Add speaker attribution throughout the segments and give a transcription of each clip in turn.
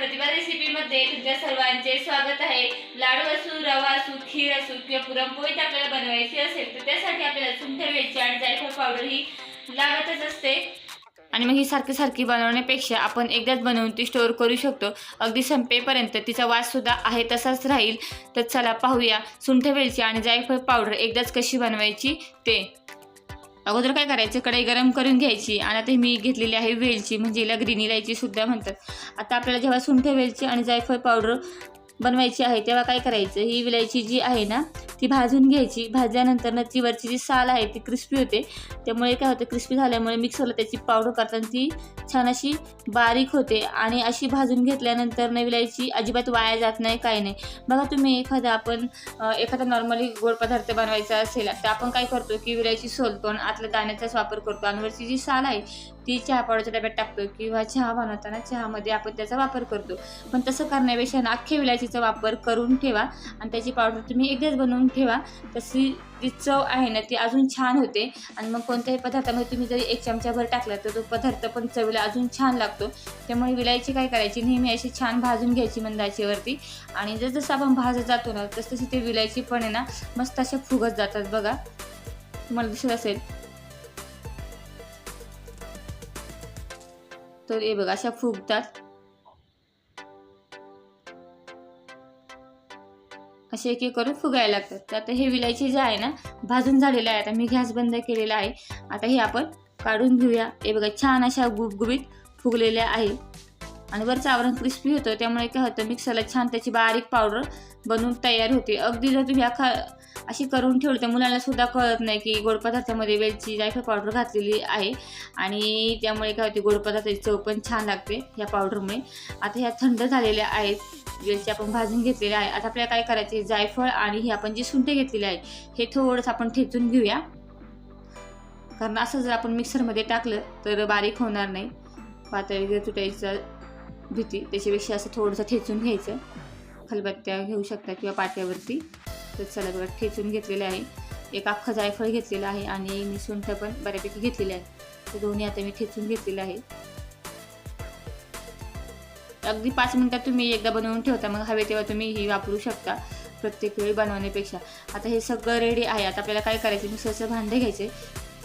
Speaker 1: प्रतिभा रेसिपीमध्ये तुमच्या सर्वांचे स्वागत आहे. लाडू असू रवा असू खीर असू किंवा पुरणपोळी आपल्याला बनवायची असेल तर त्यासाठी आपल्याला सुंठ वेलची आणि जायफळ पावडर ही लागतच असते. आणि मग ही सारखी सारखी बनवण्यापेक्षा आपण एकदाच बनवून ती स्टोअर करू शकतो. अगदी संपेपर्यंत तिचा वाससुद्धा आहे तसाच राहील. तर चला पाहूया सुंठ वेलची आणि जायफळ पावडर एकदाच कशी बनवायची ते. अगोदर काय करायचं? कढई गरम करून घ्यायची आणि आता मी घेतलेली आहे वेलची म्हणजे हिला ग्रीन इलायची सुद्धा म्हणतात. आता आपल्याला जेव्हा सुंठ वेलची आणि जायफळ पावडर बनवायची आहे तेव्हा काय करायचं? ही विलायची जी आहे ना ती भाजून घ्यायची. भाजल्यानंतर ना ती वरची जी साल आहे ती क्रिस्पी होते. त्यामुळे काय होतं क्रिस्पी झाल्यामुळे मिक्सरला त्याची पावडर करताना ती छान अशी बारीक होते. आणि अशी भाजून घेतल्यानंतर ना विलायची अजिबात वाया जात नाही काही नाही. बघा तुम्ही एखादा आपण एखादा नॉर्मली गोड पदार्थ बनवायचा असेल तर आपण काय करतो की विलायची सोलतो आणि आतल्या दाण्याचाच वापर करतो. आणि वरची जी साल आहे ती चहा पावडरच्या डब्यात टाकतो किंवा चहा बनवताना चहामध्ये आपण त्याचा वापर करतो. पण तसं करण्यापेक्षा ना विलायची विलायचीचा वापर करून ठेवा आणि त्याची पावडर तुम्ही एकदाच बनवून ठेवा. तशी जी चव आहे ना ती अजून छान होते. आणि मग कोणत्याही पदार्थामध्ये तुम्ही जरी एक चमचाभर टाकला तर तो पदार्थ पण चवीला अजून छान लागतो. त्यामुळे विलायची काय करायची? नेहमी अशी छान भाजून घ्यायची मंदाचीवरती. आणि जसं आपण भाजत जातो ना तसतशी ते विलायची पण आहे ना मस्त अशा फुगत जातात बघा. तुम्हाला दिसत असेल? तर हे बघा अशा फुगतात. असे एक एक करून फुगायला लागतात. तर आता हे विलायची जे आहे ना भाजून झालेलं आहे. आता मी गॅस बंद केलेला आहे. आता हे आपण काढून घेऊया. हे बघा छान अशा गुबगुबीत फुगलेल्या आहे आणि वरचं आवरण क्रिस्पी होतं. त्यामुळे काय होतं मिक्सरला छान त्याची बारीक पावडर बनवून तयार होते. अगदी जर तुम्ही अखा अशी करून ठेवली तर मुलांना सुद्धा कळत नाही की गोड पदार्थामध्ये वेलची जायफळ पावडर घातलेली आहे. आणि त्यामुळे काय होते गोड पदार्थाची चव पण छान लागते या पावडरमुळे. आता ह्या थंड झालेल्या आहेत. वेलची आपण भाजून घेतलेली आहे. आता आपल्याला काय करायचे जायफळ आणि ही आपण जी सुंठे घेतलेली आहे हे थोडंसं आपण ठेचून घेऊया. कारण असं जर आपण मिक्सरमध्ये टाकलं तर बारीक होणार नाही. पातळी वगैरे भीती. त्याच्यापेक्षा असं थोडंसं ठेचून घ्यायचं. खलबत्त्या घेऊ शकता किंवा पाट्यावरती तर चला बघा ठेचून घेतलेलं आहे. एक अख्खं जायफळ घेतलेलं आहे आणि मी सुंठ पण बऱ्यापैकी घेतलेलं आहे. ते दोन्ही आता मी ठेचून घेतलेलं आहे. अगदी पाच मिनटात तुम्ही एकदा बनवून ठेवता मग हवे तेव्हा तुम्ही ही वापरू शकता प्रत्येक वेळी बनवण्यापेक्षा. आता हे सगळं रेडी आहे. आता आपल्याला काय करायचं मिक्सरचं भांडे घ्यायचे.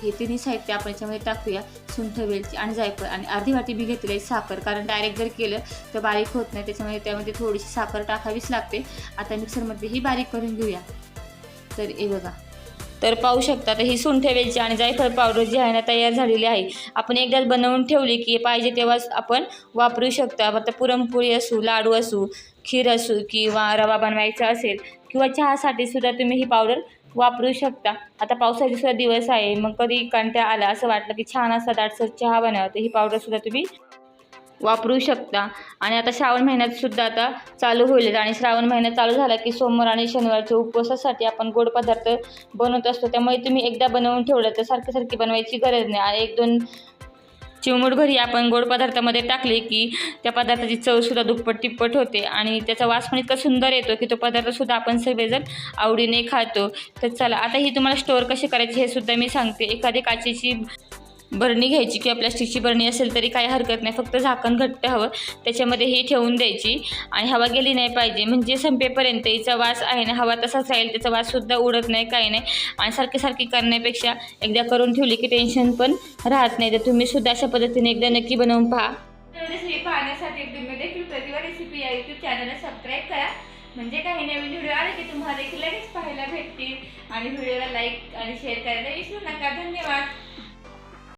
Speaker 1: हे तिन्ही साहित्य आपण याच्यामध्ये टाकूया. सुंठ वेलची आणि जायफळ. आणि अर्धी वाटी मी घेतलेली आहे साखर. कारण डायरेक्ट जर केलं तर बारीक होत नाही. त्याच्यामुळे त्यामध्ये थोडीशी साखर टाकावीच लागते. आता मिक्सरमध्ये ही बारीक करून घेऊया. तर हे बघा. तर पाहू शकता तर ही सुंठ वेलची आणि जायफळ पावडर जी आहे ना तयार झालेली आहे. आपण एकदाच बनवून ठेवली की पाहिजे तेव्हाच आपण वापरू शकता. आता पुरणपोळी असू लाडू असू खीर असू किंवा रवा बनवायचा असेल किंवा चहासाठी सुद्धा तुम्ही ही पावडर वापरू शकता. आता पावसाचे सुद्धा दिवस आहे. मग कधी कंटाळा आला असं वाटलं की छान असा दाटसर चहा बनवा तर ही पावडरसुद्धा तुम्ही वापरू शकता. आणि आता श्रावण महिन्यात सुद्धा आता चालू होईल. आणि श्रावण महिन्यात चालू झाला की सोमवार आणि शनिवारच्या उपवासासाठी आपण गोड पदार्थ बनवत असतो. त्यामुळे तुम्ही एकदा बनवून ठेवलं तर सारखी सारखी बनवायची गरज नाही. आणि एक दोन चिवमुटभरी आपण गोड पदार्थामध्ये टाकले की त्या पदार्थाची चवसुद्धा दुप्पट तिप्पट होते. आणि त्याचा वास पण इतका सुंदर येतो की तो पदार्थसुद्धा आपण सगळेजण आवडीने खातो. तर चला आता ही तुम्हाला स्टोअर कशी करायची हे सुद्धा मी सांगते. एखादी काचेची बरणी घ्यायची किंवा प्लॅस्टिकची बरणी असेल तरी काही हरकत नाही. फक्त झाकण घट्ट हवं. त्याच्यामध्ये ही ठेवून द्यायची आणि हवा गेली नाही पाहिजे. म्हणजे संपेपर्यंत हिचा वास आहे ना हवा तसाच राहील. त्याचा वाससुद्धा उडत नाही काही नाही. आणि सारखी सारखी करण्यापेक्षा एकदा करून ठेवली की टेन्शन पण राहत नाही. तर तुम्ही सुद्धा अशा पद्धतीने एकदा नक्की बनवून पहा. रेसिपी पाहण्यासाठी तुम्ही देखील प्रतिभा रेसिपी या यूट्यूब चॅनलला सबस्क्राईब करा. म्हणजे काही नवीन व्हिडिओ आले की तुम्हाला देखील लगेच पाहायला भेटतील. आणि व्हिडिओला लाईक आणि शेअर करायला विसरू नका. धन्यवाद.